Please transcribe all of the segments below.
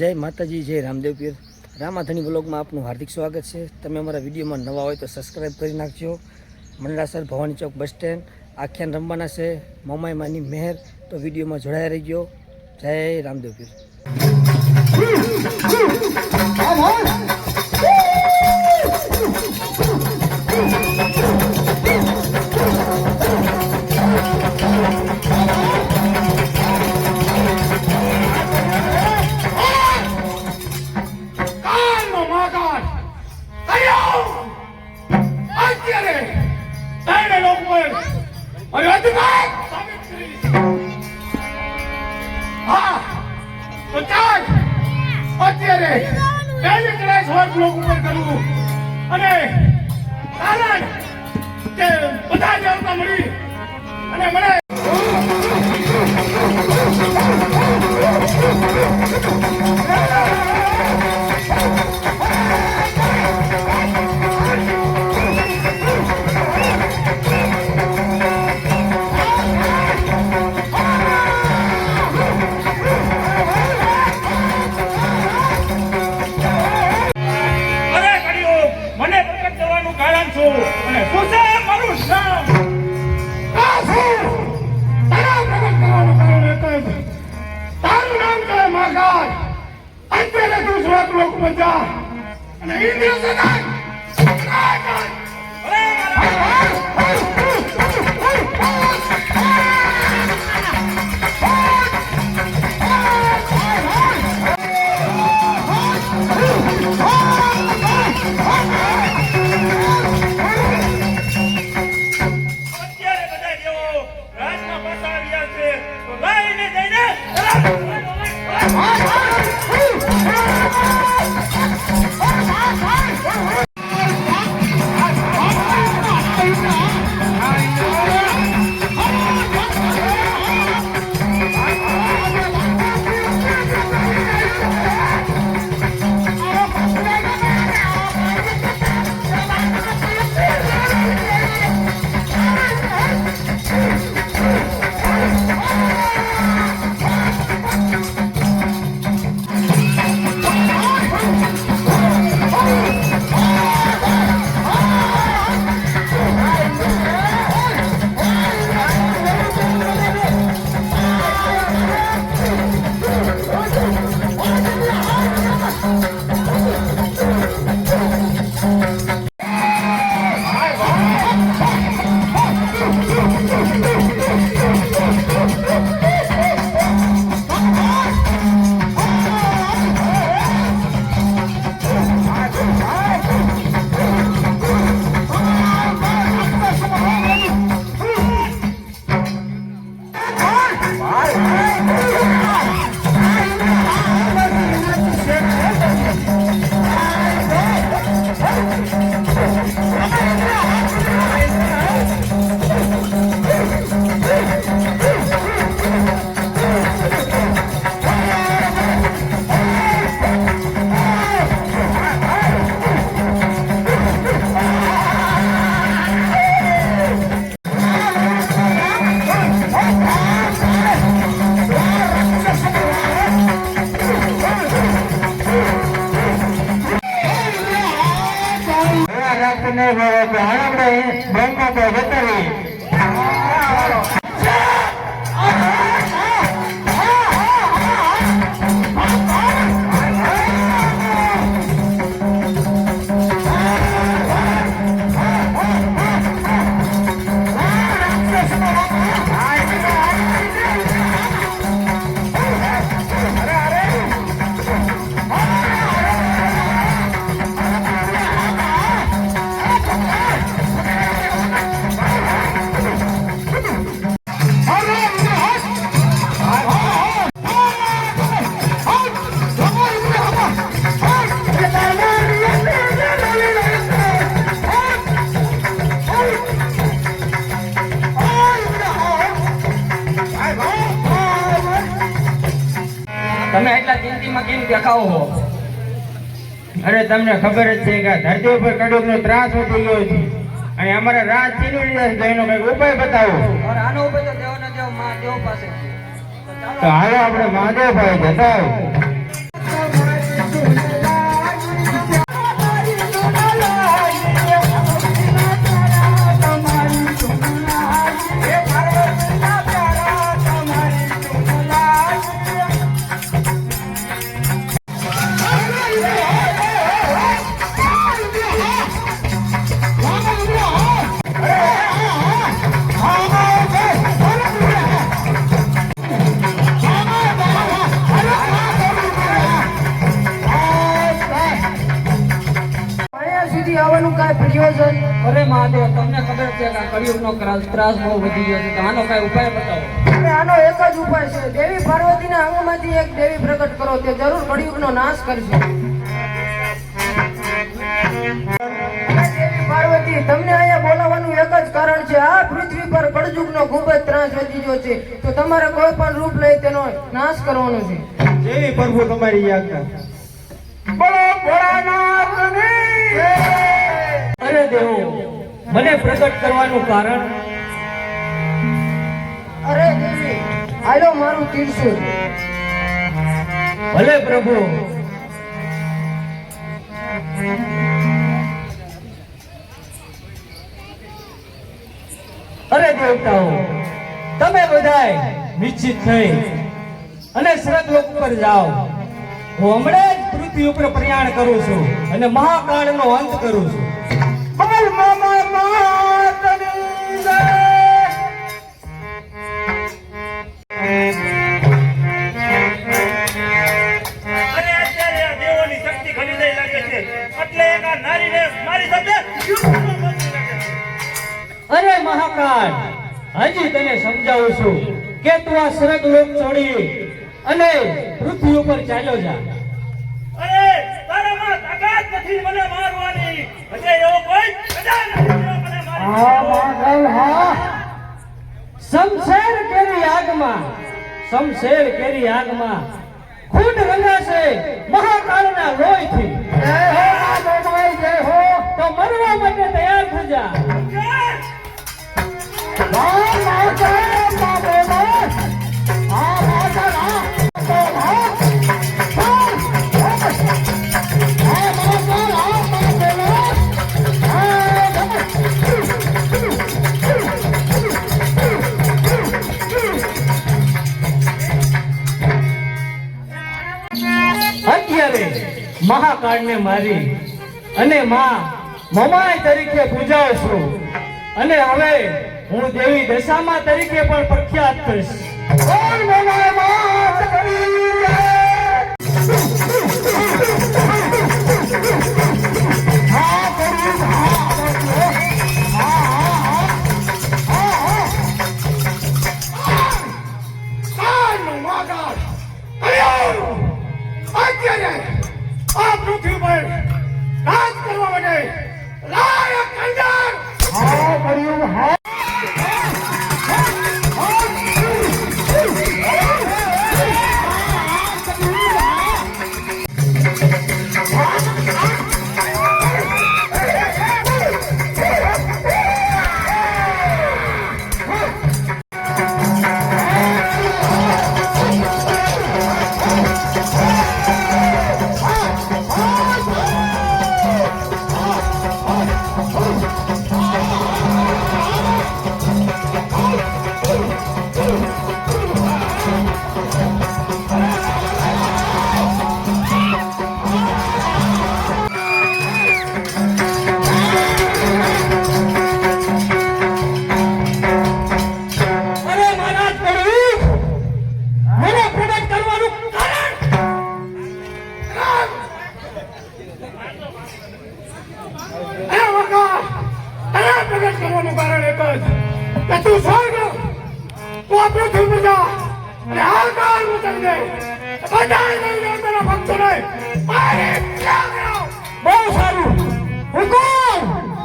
જય માતાજી, જય રામદેવ પીર. રામાધણી બ્લોગમાં આપનું હાર્દિક સ્વાગત છે. તમે અમારા વિડીયોમાં નવા હોય તો સબસ્ક્રાઈબ કરી નાખજો. મંડળાસર ભવાની ચોક બસ સ્ટેન્ડ. આખ્યાન રમવાના છે. મમાઈ માની મહેર. તો વિડીયોમાં જોડાયા રહી ગયો જય રામદેવ પીર. કરવું અને કારણ કે બધા દેવતા મળી અને મને બ્રહ્મા તમે એટલા ચિંતીમાં કેમ દેખાવો હો અરે તમને ખબર જ છે કે ધરતી ઉપર કડુકનો ત્રાસ વધી ગયો છે. અને અમારા રાજ છીનવી લીધા છે એનો કંઈક ઉપાય બતાવો. આનો ઉપાય તો દેવો ના દેવો દેવ પાસે. તો હાલો આપણે મહાદેવ ભાઈ જતા આ ત્રાસ બહુ વધી ગયો છે. આનો કઈ ઉપાય બતાવો. અને આનો એક જ ઉપાય છે. દેવી પાર્વતીના અંગમાંથી એક દેવી પ્રગટ કરો. તે જરૂર કળિયુગનો નાશ કરશે. દેવી પાર્વતી તમને અહીંયા બોલાવવાનું એક જ કારણ છે. આ પૃથ્વી પર કળયુગનો ખૂબ જ ત્રાસ વધી ગયો છે. તો તમારે કોઈ પણ રૂપ લઈ તેનો નાશ કરવાનો છે. જેવી પ્રભુ તમારી આજ્ઞા બોલો ભોળાનાથની! અરે દેવો મને પ્રગટ કરવાનું કારણ? અરે દેવી હાલો મારું ત્રિશુળ ભલે પ્રભુ. અરે દેવતાઓ તમે બધાય નિશ્ચિત થઈ અને સ્વર્ગલોક ઉપર જાઓ. હું હમણાં જ પૃથ્વી ઉપર પ્રયાણ કરું છું અને મહાકાળનો અંત કરું છું. ચાલ્યો જા અરે તારામાં તાકાત નથી મને મારવાની. અજે એવો કોઈ સજા નથી મને મારી શમશેર કેરી આગમાં શમશેર કેરી આગમાં. ખૂન રંગાશે મહાકાળના લોહીથી. તો મરવા માટે તૈયાર થજા. અત્યારે મહાકાળને મારી અને માં મમાય તરીકે પૂજાવ છું અને હવે હું દેવી દશામાં તરીકે પણ પ્રખ્યાત થઈશ. કરી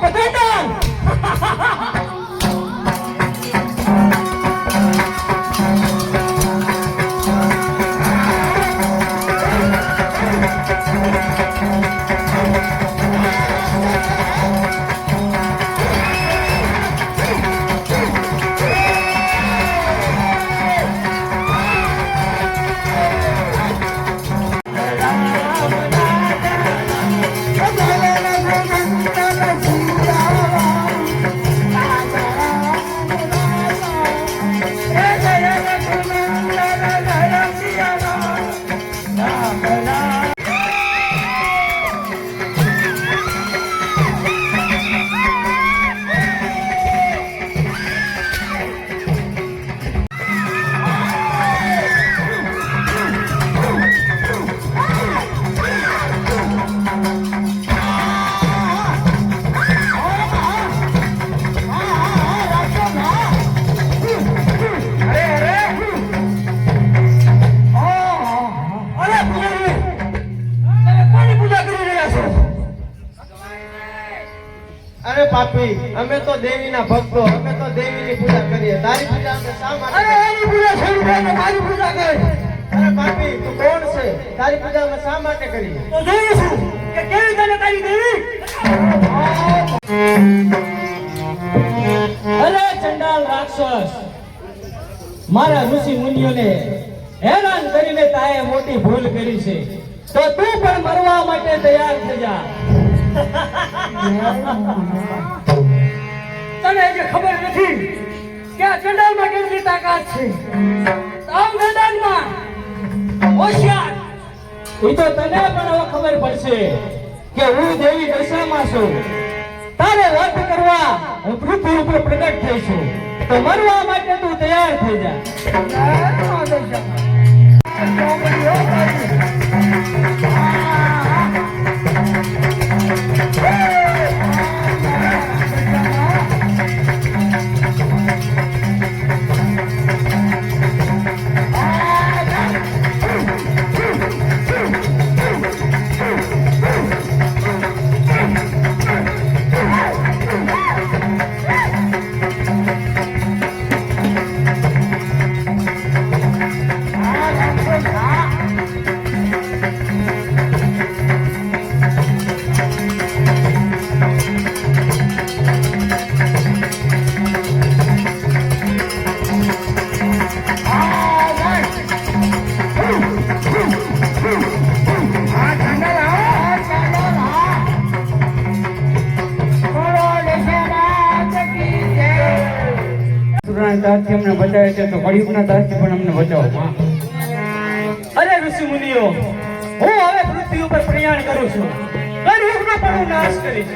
Kapitan! પાપી અમે તો દેવીના ભક્તો અમે તો દેવીની પૂજા કરીએ. તારી પૂજા અમે શા માટે અરે એની પૂજા છોડી દે પૂજા કર. અરે પાપી તું કોણ છે? તારી પૂજા અમે શા માટે કરીએ? તો જોઈશું કે કેવી તને તારી દેવી? અરે ચંડાલ રાક્ષસ. મારા ઋષિ મુનિઓને હેરાન કરીને તાએ મોટી ભૂલ કરી છે. તો તું પણ મરવા માટે તૈયાર થઈ જા. તને જે ખબર નથી કે આ ચંડાલમાં કેટલી તાકાત છે? આમ મેદાનમાં. હોશિયાર. એ તો તને પણ હવે ખબર પડશે કે હું દેવી દશામાં છું. તારે વર્ત કરવા હું પૃથ્વી ઉપર પ્રગટ થઈ છું. તો મરવા માટે તું તૈયાર થઈ જા. સુરાના દાસથી અમને બચાવે છે તો કળિયુગના દાસથી પણ અમને બચાવો અરે ઋષિ મુનિઓ હું હવે પૃથ્વી ઉપર પ્રયાણ કરું છું. કળિયુગનો પણ હું નાશ કરીશ.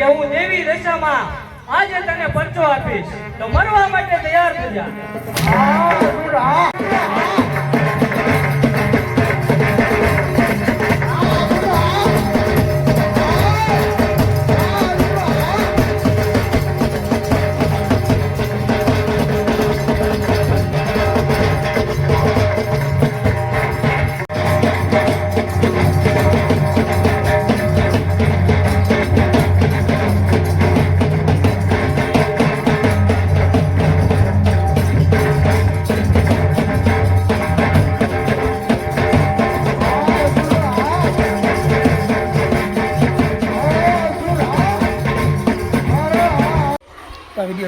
કે હું દેવી દશામાં આજે તને પરચો આપીશ. તો મરવા માટે તૈયાર થઈ જા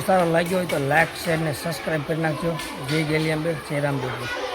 સારો લાગ્યો હોય તો લાઇક શેર ને સબસ્ક્રાઈબ કરી નાખજો. જય ગેલિયાંબે જય રામદેવ.